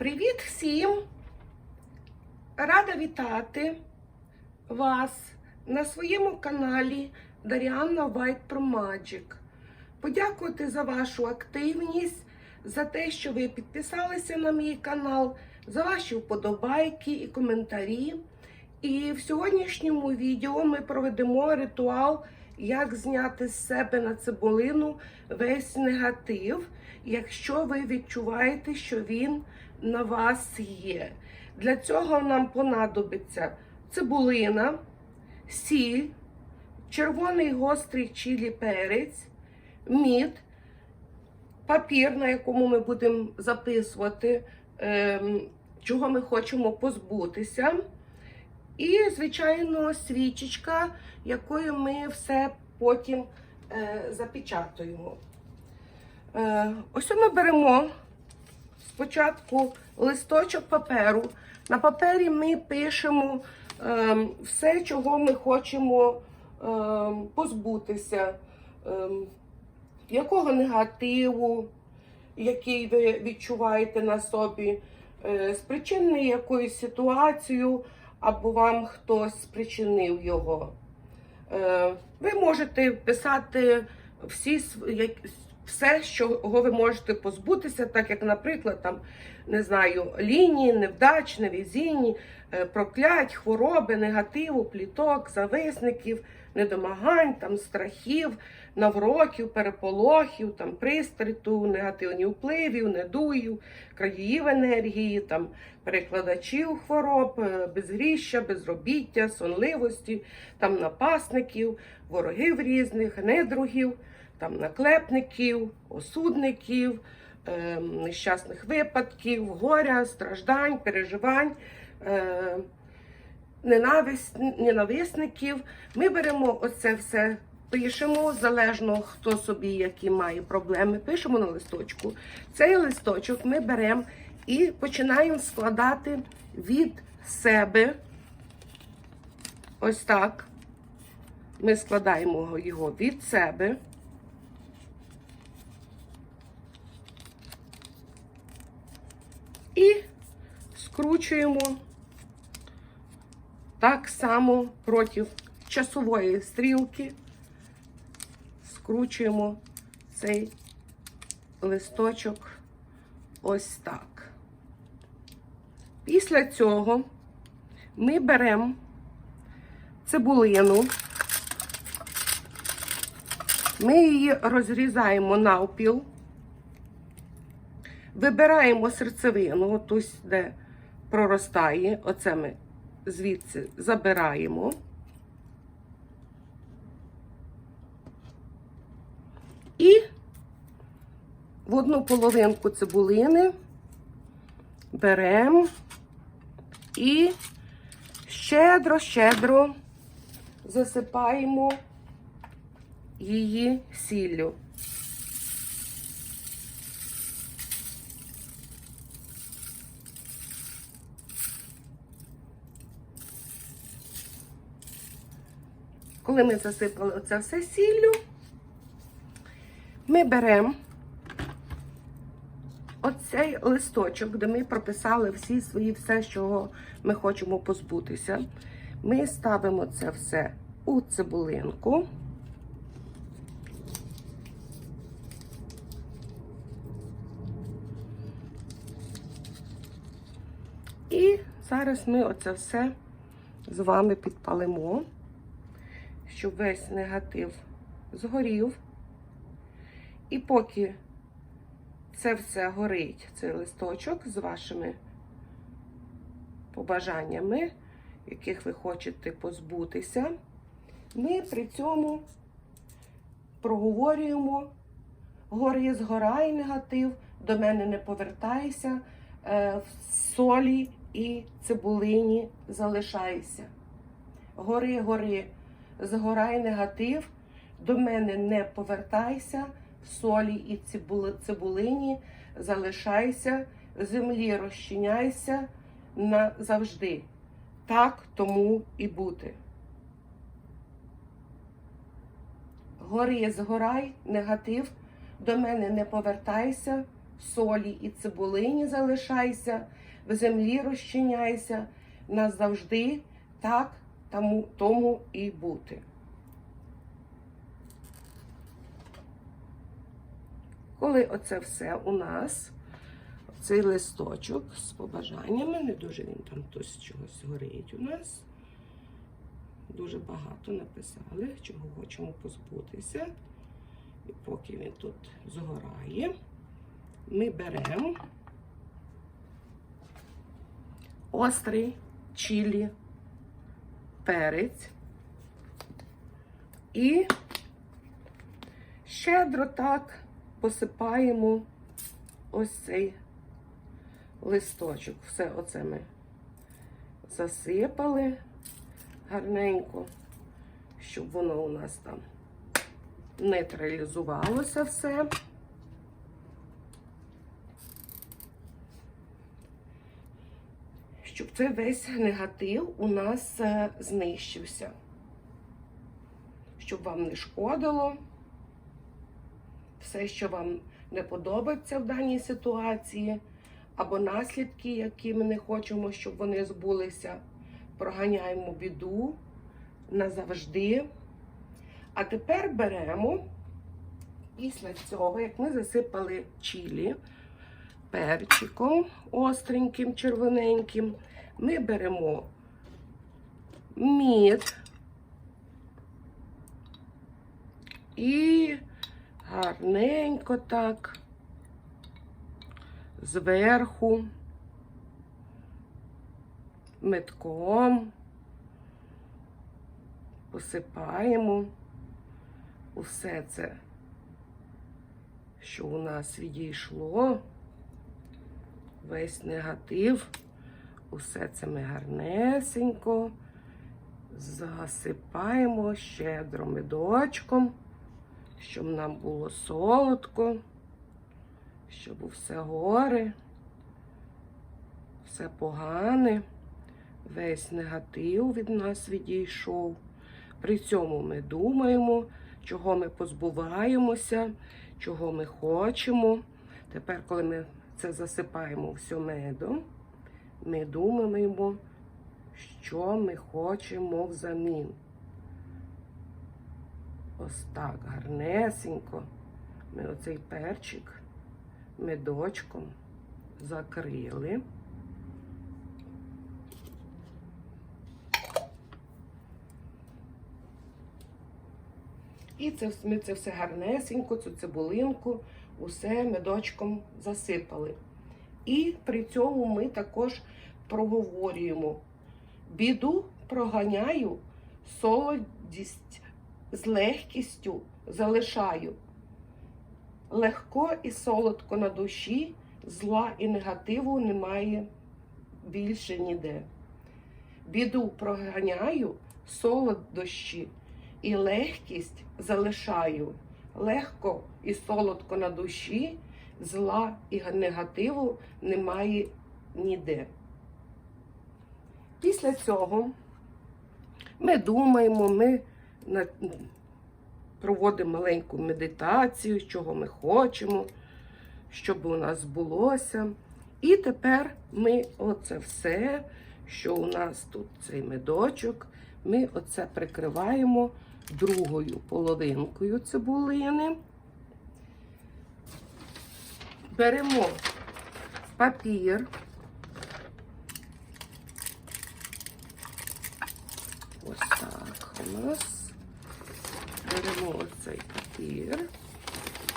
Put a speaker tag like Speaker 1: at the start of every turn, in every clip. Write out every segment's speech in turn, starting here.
Speaker 1: Привіт всім! Рада вітати вас на своєму каналі Даріанна White Pro Magic. Подякувати за вашу активність, за те, що ви підписалися на мій канал, за ваші вподобайки і коментарі. І в сьогоднішньому відео ми проведемо ритуал, як зняти з себе на цибулину весь негатив, якщо ви відчуваєте, що він на вас є. Для цього нам понадобиться цибулина, сіль, червоний гострий чилі перець, мід, папір, на якому ми будемо записувати, ем, чого ми хочемо позбутися. І, звичайно, свічечка, якою ми все потім е, запечатуємо. Е, ось ми беремо спочатку листочок паперу. На папері ми пишемо е, все, чого ми хочемо е, позбутися, е, якого негативу, який ви відчуваєте на собі, е, спричинений якоюсь ситуацією, або вам хтось спричинив його. Е, ви можете писати всі все, чого ви можете позбутися, так як, наприклад, там, не знаю, лінії, невдач, невезінні, е, проклять, хвороби, негативу, пліток, зависників, недомагань, там, страхів, навроків, переполохів, там, пристріту, негативних впливів, недуїв, країв енергії, там, перекладачів хвороб, е, безгріща, безробіття, сонливості, там, напасників, ворогів різних, недругів, там, наклепників, осудників, е, нещасних випадків, горя, страждань, переживань. Е, ненависть, ненависників. Ми беремо оце все, пишемо, залежно хто собі які має проблеми, пишемо на листочку. Цей листочок ми беремо і починаємо складати від себе. Ось так. Ми складаємо його від себе. І скручуємо так само проти часової стрілки. Скручуємо цей листочок ось так. Після цього ми беремо цибулину, ми її розрізаємо навпіл, вибираємо серцевину, ось де проростає, оце ми звідси забираємо. І в одну половинку цибулини беремо і щедро-щедро засипаємо її сіллю. Коли ми засипали оце все сіллю, ми беремо оцей листочок, де ми прописали всі свої все, чого ми хочемо позбутися. Ми ставимо це все у цибулинку. І зараз ми оце все з вами підпалимо щоб весь негатив згорів. І поки це все горить, цей листочок з вашими побажаннями, яких ви хочете позбутися, ми при цьому проговорюємо, гори згорай негатив, до мене не повертайся, е, в солі і цибулині залишайся. Гори, гори згорай негатив, до мене не повертайся, солі і цибули, цибулині залишайся, землі розчиняйся назавжди. Так тому і бути. Гори згорай, негатив, до мене не повертайся, солі і цибулині залишайся, в землі розчиняйся, назавжди так тому, тому і бути. Коли оце все у нас, цей листочок з побажаннями, не дуже він там хтось чогось горить у нас. Дуже багато написали, чого хочемо позбутися. І поки він тут згорає, ми беремо острий чилі, перець і щедро так посипаємо ось цей листочок. Все оце ми засипали гарненько, щоб воно у нас там нейтралізувалося все. Щоб цей весь негатив у нас е, знищився. Щоб вам не шкодило все, що вам не подобається в даній ситуації, або наслідки, які ми не хочемо, щоб вони збулися. Проганяємо біду назавжди. А тепер беремо, після цього, як ми засипали чилі перчиком остреньким, червоненьким, ми беремо мід і гарненько так зверху метком посипаємо усе це, що у нас відійшло, весь негатив, усе це ми гарнесенько засипаємо щедро медочком, щоб нам було солодко, щоб все горе, все погане, весь негатив від нас відійшов. При цьому ми думаємо, чого ми позбуваємося, чого ми хочемо. Тепер, коли ми це засипаємо все медом, ми думаємо, що ми хочемо взамін. Ось так, гарнесенько. Ми оцей перчик медочком закрили. І це, ми це все гарнесенько, цю цибулинку, усе медочком засипали. І при цьому ми також проговорюємо. Біду проганяю, солодість з легкістю залишаю. Легко і солодко на душі, зла і негативу немає більше ніде. Біду проганяю, солодощі і легкість залишаю. Легко і солодко на душі, зла і негативу немає ніде. Після цього ми думаємо, ми проводимо маленьку медитацію, чого ми хочемо, щоб у нас збулося. І тепер ми оце все, що у нас тут цей медочок, ми оце прикриваємо другою половинкою цибулини. Беремо папір. Ось так у нас. Беремо оцей папір.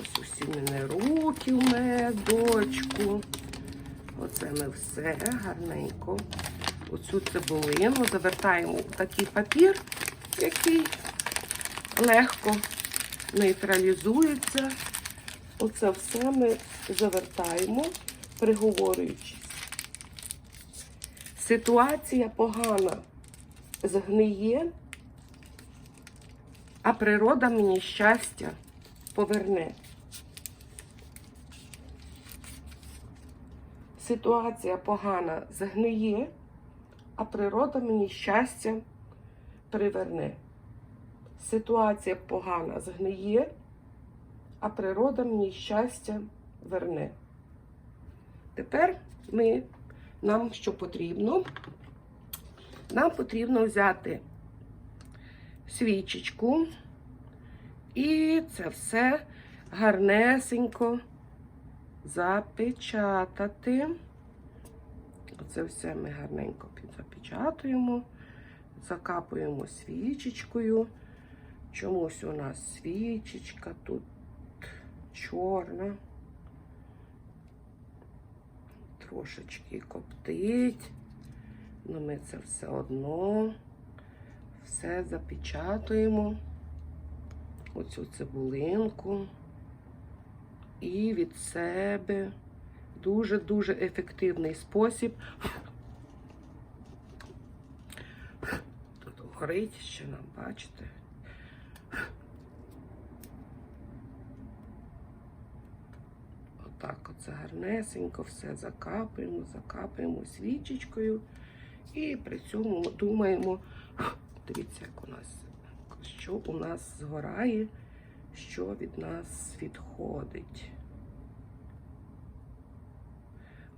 Speaker 1: Ось усі мене руки в медочку. Оце ми все гарненько. Оцю цибулину завертаємо в такий папір, який легко нейтралізується. Оце все ми завертаємо, приговорюючись. Ситуація погана згниє, а природа мені щастя поверне. Ситуація погана згниє, а природа мені щастя приверне. Ситуація погана згниє, а природа мені щастя верне. Тепер ми, нам що потрібно? Нам потрібно взяти свічечку і це все гарнесенько запечатати. Оце все ми гарненько запечатуємо, закапуємо свічечкою. Чомусь у нас свічечка тут чорна. Трошечки коптить. Ну ми це все одно все запечатуємо. Оцю цибулинку. І від себе дуже-дуже ефективний спосіб. Тут горить ще нам, бачите? Отак оце гарнесенько все закапуємо, закапуємо свічечкою. І при цьому думаємо, дивіться, як у нас, що у нас згорає, що від нас відходить.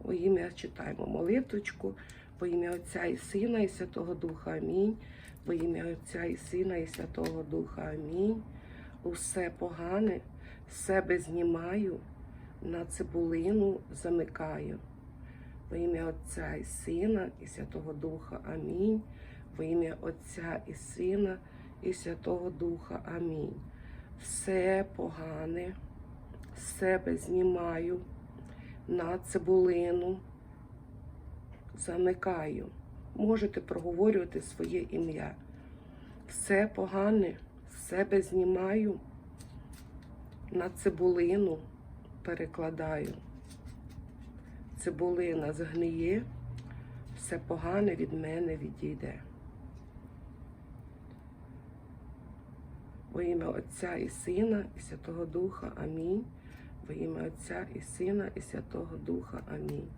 Speaker 1: О ім'я читаємо молитвочку, во ім'я Отця і Сина, і Святого Духа Амінь. Во ім'я Отця і Сина, і Святого Духа Амінь. Усе погане себе знімаю, на цибулину замикаю. Во ім'я Отця і Сина, і Святого Духа Амінь. Во ім'я Отця і Сина, і Святого Духа Амінь. Все погане себе знімаю, на цибулину замикаю. Можете проговорювати своє ім'я. Все погане себе знімаю, на цибулину перекладаю. Цибулина згниє, все погане від мене відійде. Во ім'я Отця і Сина, і Святого Духа. Амінь. Во ім'я Отця і Сина, і Святого Духа. Амінь.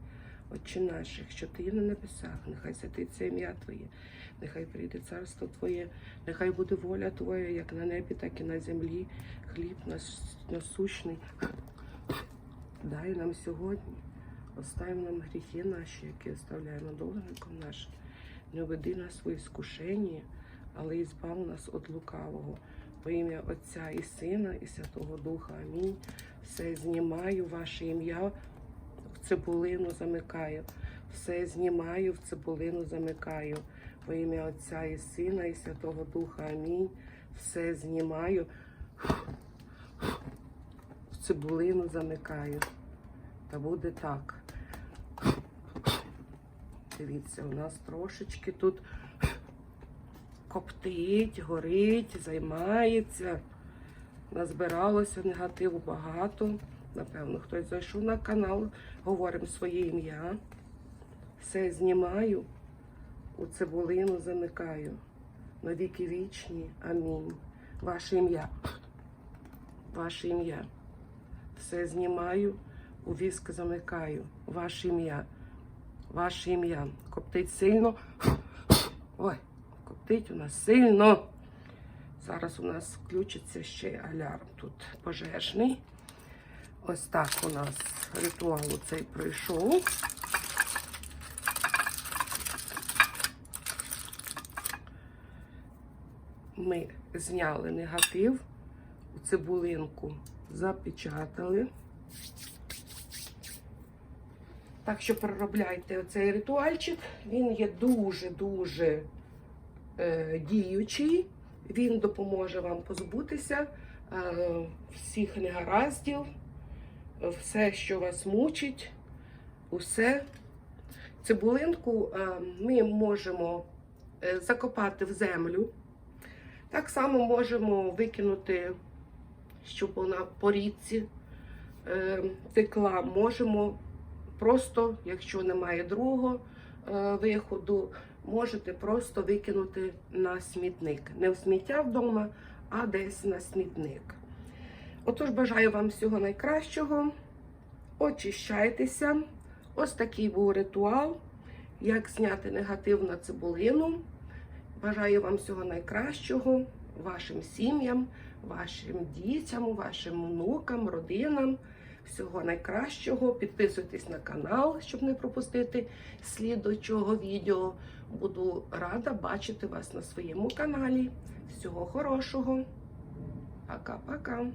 Speaker 1: Отче наш, якщо ти є на небесах, нехай святиться ім'я Твоє, нехай прийде царство Твоє, нехай буде воля Твоя, як на небі, так і на землі. Хліб насущний. Дай нам сьогодні. Оставим нам гріхи наші, які оставляємо должником нашим. Не веди нас в іскушення, але і збав нас від лукавого. Во ім'я Отця і Сина, і Святого Духа. Амінь. Все знімаю, ваше ім'я цибулину замикаю. Все знімаю, в цибулину замикаю. Во ім'я Отця і Сина, і Святого Духа. Амінь. Все знімаю, в цибулину замикаю. Та буде так. Дивіться, у нас трошечки тут коптить, горить, займається. Назбиралося негативу багато. Напевно, хтось зайшов на канал, говоримо своє ім'я. Все знімаю, у цибулину замикаю. На віки вічні. Амінь. Ваше ім'я. Ваше ім'я. Все знімаю, у віск замикаю. Ваше ім'я. Ваше ім'я. Коптить сильно. Ой, коптить у нас сильно. Зараз у нас включиться ще алярм тут пожежний. Ось так у нас ритуал цей пройшов. Ми зняли негатив, у цибулинку запечатали. Так що переробляйте цей ритуальчик. Він є дуже-дуже е, діючий. Він допоможе вам позбутися е, всіх негараздів, все, що вас мучить, усе. Цибулинку е, ми можемо е, закопати в землю. Так само можемо викинути, щоб вона по річці е, текла. Можемо просто, якщо немає другого виходу, можете просто викинути на смітник. Не в сміття вдома, а десь на смітник. Отож, бажаю вам всього найкращого. Очищайтеся. Ось такий був ритуал, як зняти негатив на цибулину. Бажаю вам всього найкращого, вашим сім'ям, вашим дітям, вашим внукам, родинам. Всього найкращого. Підписуйтесь на канал, щоб не пропустити слідучого відео. Буду рада бачити вас на своєму каналі. Всього хорошого. Пока-пока.